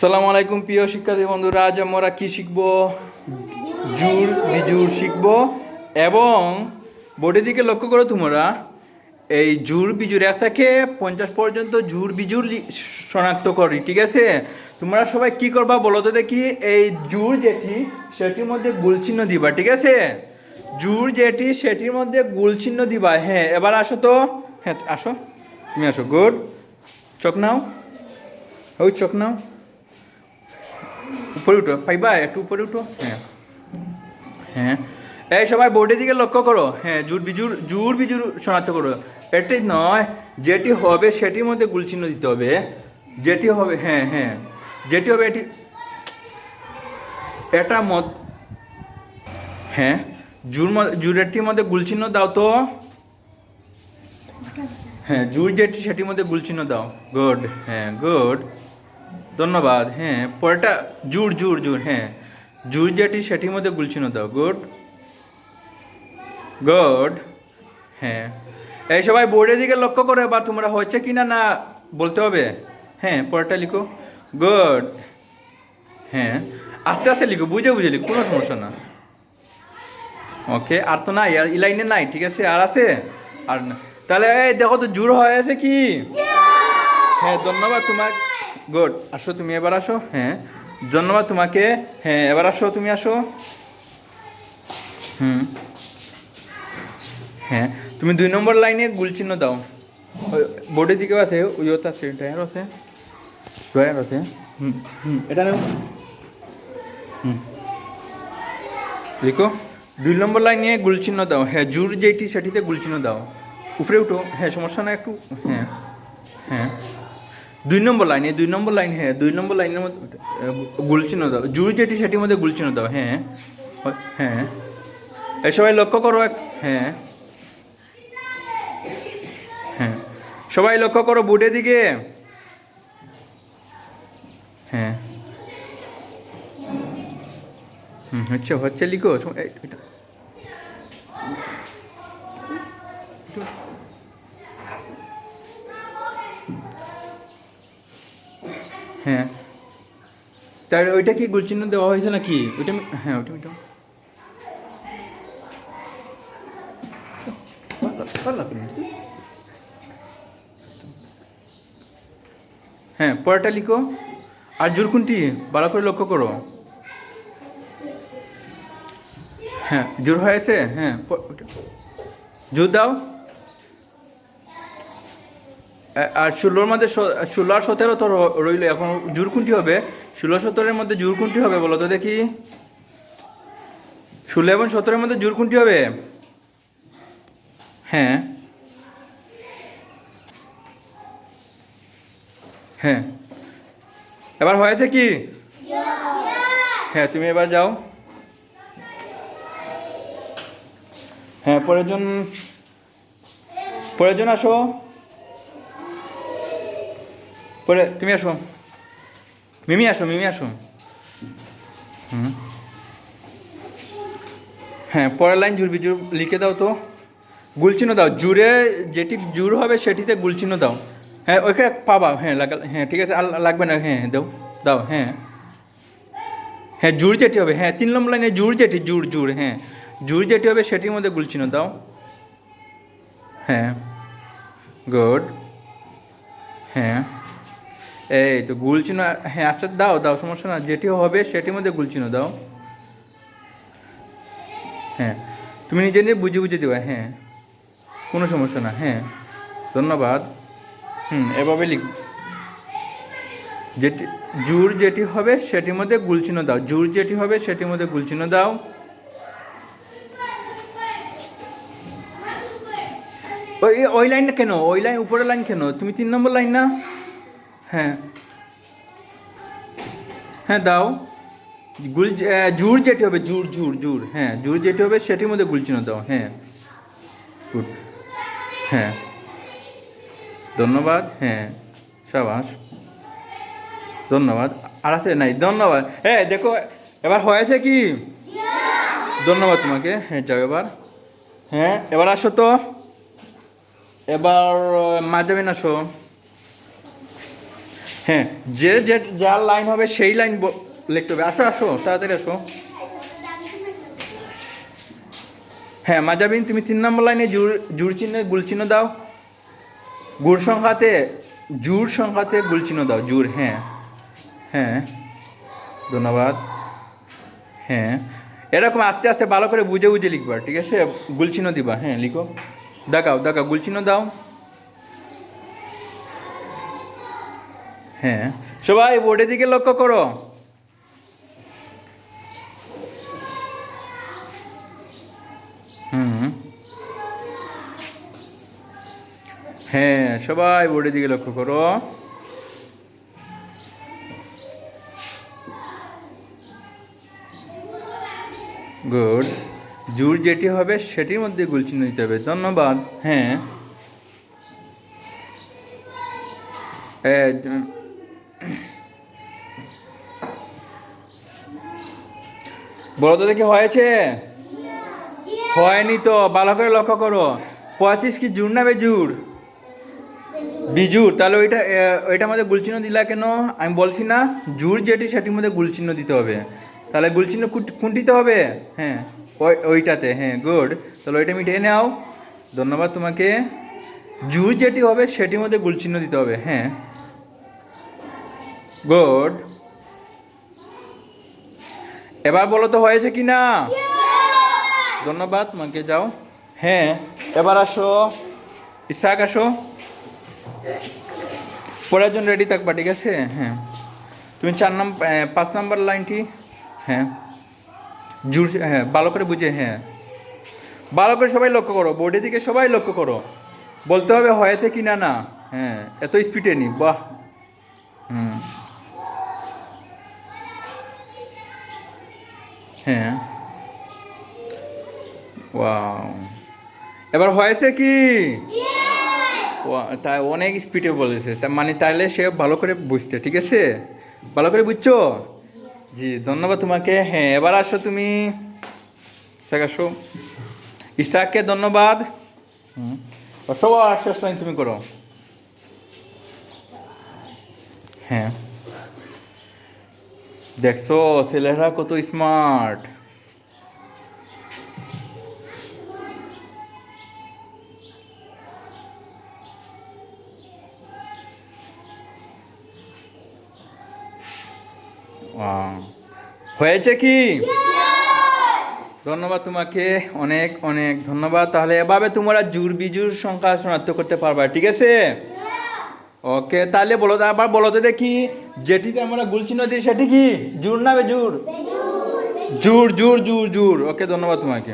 সালামু আলাইকুম, প্রিয় শিক্ষার্থী বন্ধুরা। আজ আমরা কি শিখব? জুর, বিজুর শিখব। এবং বোর্ডের দিকে লক্ষ্য করো তোমরা, এই জুর, বিজুর এক থেকে পঞ্চাশ পর্যন্ত জুর, বিজুর শনাক্ত করি ঠিক আছে? তোমরা সবাই কি করবা বলো তো দেখি? এই জুর যেটি, সেটির মধ্যে গুলচিহ্ন দিবা, ঠিক আছে? জুর যেটি, সেটির মধ্যে গুলচিহ্ন দিবা। হ্যাঁ এবার আসো তো। হ্যাঁ আসো। তুমি আসো, গুড। চোখ নাও। ওই চোখ নাও। উপরে উঠো। পাইবা? একটু উপরে উঠো। হ্যাঁ। হ্যাঁ। এই সবাই বোর্ডের দিকে লক্ষ্য করো। হ্যাঁ জুর বিজুর জুর বিজুর শনাক্ত করো। এটি নয়, যেটি হবে সেটির মধ্যে গুলচিহ্ন দিতে হবে। যেটি হবে হ্যাঁ হ্যাঁ। যেটি হবে এটি, এটা মত হ্যাঁ। জুর জুরেটির মধ্যে গুলচিহ্ন দাও তো। হ্যাঁ জুর যেটি, সেটির মধ্যে গুলচিহ্ন দাও। গুড হ্যাঁ গুড। ধন্যবাদ হ্যাঁ পরেরটা জুর জুর জুর হ্যাঁ জুর যেটি সেটির মধ্যে গুলচিহ্ন দাও গুড গুড হ্যাঁ এই সবাই বোর্ডের দিকে লক্ষ্য করে এবার তোমরা হচ্ছে কি না না বলতে হবে হ্যাঁ পরেরটা লিখো গুড হ্যাঁ আস্তে আস্তে লিখো বুঝে বুঝে লিখো কোনো সমস্যা না ওকে আর তো নাই আর ইলাইনে নাই ঠিক আছে আর আছে আর না তাহলে এই দেখো তো জোর হয়ে আছে কি? হ্যাঁ ধন্যবাদ তোমার গুড আসো, তুমি এবার আসো। হ্যাঁ। ধন্যবাদ তোমাকে। হ্যাঁ এবার আসো, তুমি আসো। হুম। হ্যাঁ। তুমি দুই নম্বর লাইনে গুলচিহ্ন দাও। ওই বোর্ডের দিকেও আছে, ওই ওটা আছে ড্রয়ার আছে। ড্রয়ার আছে। হুম হুম, এটা নেও। হুম। লিখো দুই নম্বর লাইনে গুলচিহ্ন দাও। হ্যাঁ জুর যেটি, সেটিতে গুলচিহ্ন দাও। উপরে উঠো। হ্যাঁ সমস্যা না একটু হ্যাঁ। দুই নম্বর লাইনে দুই নম্বর লাইন হ্যাঁ দুই নম্বর লাইনের মধ্যে গুলচিহ্ন দাও। জুড়ি যেটি সেটির মধ্যে গুলচিহ্ন দাও হ্যাঁ। হ্যাঁ। এই সবাই লক্ষ্য করো এক হ্যাঁ। হ্যাঁ। সবাই লক্ষ্য করো বুটের দিকে। হ্যাঁ। হুম, হচ্ছে হচ্ছে লিখো। এটা। হ্যাঁ। তার ওইটা কি গুলচিহ্ন দেওয়া হয়েছে নাকি? ওইটা হ্যাঁ ওইটা ওইটা। হ্যাঁ পরেরটা লিখো। আর জোর কোনটি ভালো করে লক্ষ্য করো। হ্যাঁ জোর হয়েছে হ্যাঁ। জোর দাও। আর ষোলোর মধ্যে ষোলো আর সতেরো তো রইল, এখন জোর কোনটি হবে। ষোলো সতেরোর মধ্যে জোর কোনটি হবে, বলো তো দেখি। ষোলো এবং সতেরোর মধ্যে জোর কোনটি হবে? হ্যাঁ। হ্যাঁ। এবার হয়েছে কি? হ্যাঁ তুমি এবার যাও। হ্যাঁ পরের জন পরের জন আসো। পরে তুমি আসো। মিমি আসো মিমি আসো। হুম। হ্যাঁ পরের লাইন জুড়বি জুর লিখে দাও তো। গুলচিহ্ন দাও, জুড়ে যেটি জুর হবে সেটিতে গুলচিহ্ন দাও। হ্যাঁ ওইখানে পাবা হ্যাঁ লাগা হ্যাঁ ঠিক আছে, আর লাগবে না হ্যাঁ দাও দাও হ্যাঁ। হ্যাঁ জুর যেটি হবে হ্যাঁ তিন নম্বর লাইনে জুর যেটি জুর জুর হ্যাঁ। জুর যেটি হবে সেটির মধ্যে গুলচিহ্ন দাও। হ্যাঁ গুড। হ্যাঁ। এই তো গুলচিহ্ন হ্যাঁ আচ্ছা দাও দাও, সমস্যা না যেটি হবে, সেটির মধ্যে গুলচিহ্ন দাও। হ্যাঁ তুমি নিজে নিজে বুঝে বুঝে দেবে হ্যাঁ। কোনো সমস্যা না হ্যাঁ ধন্যবাদ। হুম, এভাবে লিখ, যেটি, জুর যেটি হবে, সেটির মধ্যে গুলচিহ্ন দাও, জুর যেটি হবে, সেটির মধ্যে গুলচিহ্ন দাও। ওই ওই লাইনটা কেন, ওই লাইন, উপরের লাইন কেন, তুমি তিন নম্বর লাইন না? হ্যাঁ। হ্যাঁ দাও। গুল জুর যেটি হবে জুর জুর জুর হ্যাঁ জুর যেটি হবে সেটির মধ্যে গুলচিহ্ন দাও হ্যাঁ। গুড। হ্যাঁ। ধন্যবাদ হ্যাঁ সাবাস। ধন্যবাদ। আর আছে নাই, ধন্যবাদ। হ্যাঁ দেখো, এবার হয়েছে কি? ধন্যবাদ তোমাকে হ্যাঁ যাও এবার। হ্যাঁ এবার আসো তো। এবার মাঝাবিন আসো। হ্যাঁ যে যে যার লাইন হবে সেই লাইন লিখতে হবে। আসো আসো, তাড়াতাড়ি আসো। হ্যাঁ মাজাবিন, তুমি তিন নম্বর লাইনে জুর জুর চিহ্ন, গুল চিহ্ন দাও। গুড় সংখ্যাতে জুর সংখ্যাতে গুল চিহ্ন দাও জুর হ্যাঁ। হ্যাঁ ধন্যবাদ। হ্যাঁ এরকম আস্তে আস্তে ভালো করে বুঝে বুঝে লিখবা, ঠিক আছে? গুল চিহ্ন দিবা হ্যাঁ লিখো। দেখাও দেখাও, গুল চিহ্ন দাও। হ্যাঁ। সবাই বোর্ডের দিকে লক্ষ্য করো। হুম। হ্যাঁ সবাই বোর্ডের দিকে লক্ষ্য করো। গুড। জুর যেটি হবে সেটির মধ্যে গুলচিহ্ন দিতে হবে। ধন্যবাদ। হ্যাঁ। তো দেখি হয়েছে? হয়নি তো, ভালো করে লক্ষ্য করো। পঁচিশ কি জুর না বেজুর বিজুর তাহলে ওইটা ওইটার মধ্যে গুলচিহ্ন দিলা কেন? আমি বলছি না জুর যেটি সেটির মধ্যে গুলচিহ্ন দিতে হবে। তাহলে গুলচিহ্ন কোনটিতে হবে? হ্যাঁ ওই, ওইটাতে হ্যাঁ গুড। তাহলে ওইটা মিটিয়ে নাও। ধন্যবাদ তোমাকে। জুর যেটি হবে, সেটির মধ্যে গুলচিহ্ন দিতে হবে হ্যাঁ। গুড। এবার বলো তো হয়েছে কি না? ধন্যবাদ তোমাকে যাও। হ্যাঁ এবার আসো। ইসাক, আসো। পড়ার জন্য রেডি থাকবা, ঠিক আছে? হ্যাঁ। তুমি চার নম্বর পাঁচ নম্বর লাইনটি হ্যাঁ। জুড় হ্যাঁ ভালো করে বুঝে হ্যাঁ। ভালো করে সবাই লক্ষ্য করো বোর্ডের দিকে সবাই লক্ষ্য করো। বলতে হবে হয়েছে কি না না হ্যাঁ। এত স্পিডে নি, বাহ। হুম। হ্যাঁ। ওয়াও এবার হয়েছে কি? তাই অনেক স্পিডে বলেছে। তার মানে তাহলে সে ভালো করে বুঝতে ঠিক আছে? ভালো করে বুঝছ? জি, ধন্যবাদ তোমাকে। হ্যাঁ এবার আসো তুমি। আসো। ইসাককে ধন্যবাদ। সবার শেষ তুমি করো। হ্যাঁ। দেখছ, ছেলেরা কত স্মার্ট. হয়েছে কি? ধন্যবাদ তোমাকে, অনেক অনেক ধন্যবাদ। তাহলে এভাবে তোমরা জুর বিজুর সংখ্যা শনাক্ত করতে পারবা, ঠিক আছে? ওকে তাহলে বলো তো আবার বলো তো দেখি যেটিতে আমরা গুলচিহ্ন দিই সেটি কি? জুর না বেজুর জুর জুর জুর জুর ওকে ধন্যবাদ তোমাকে।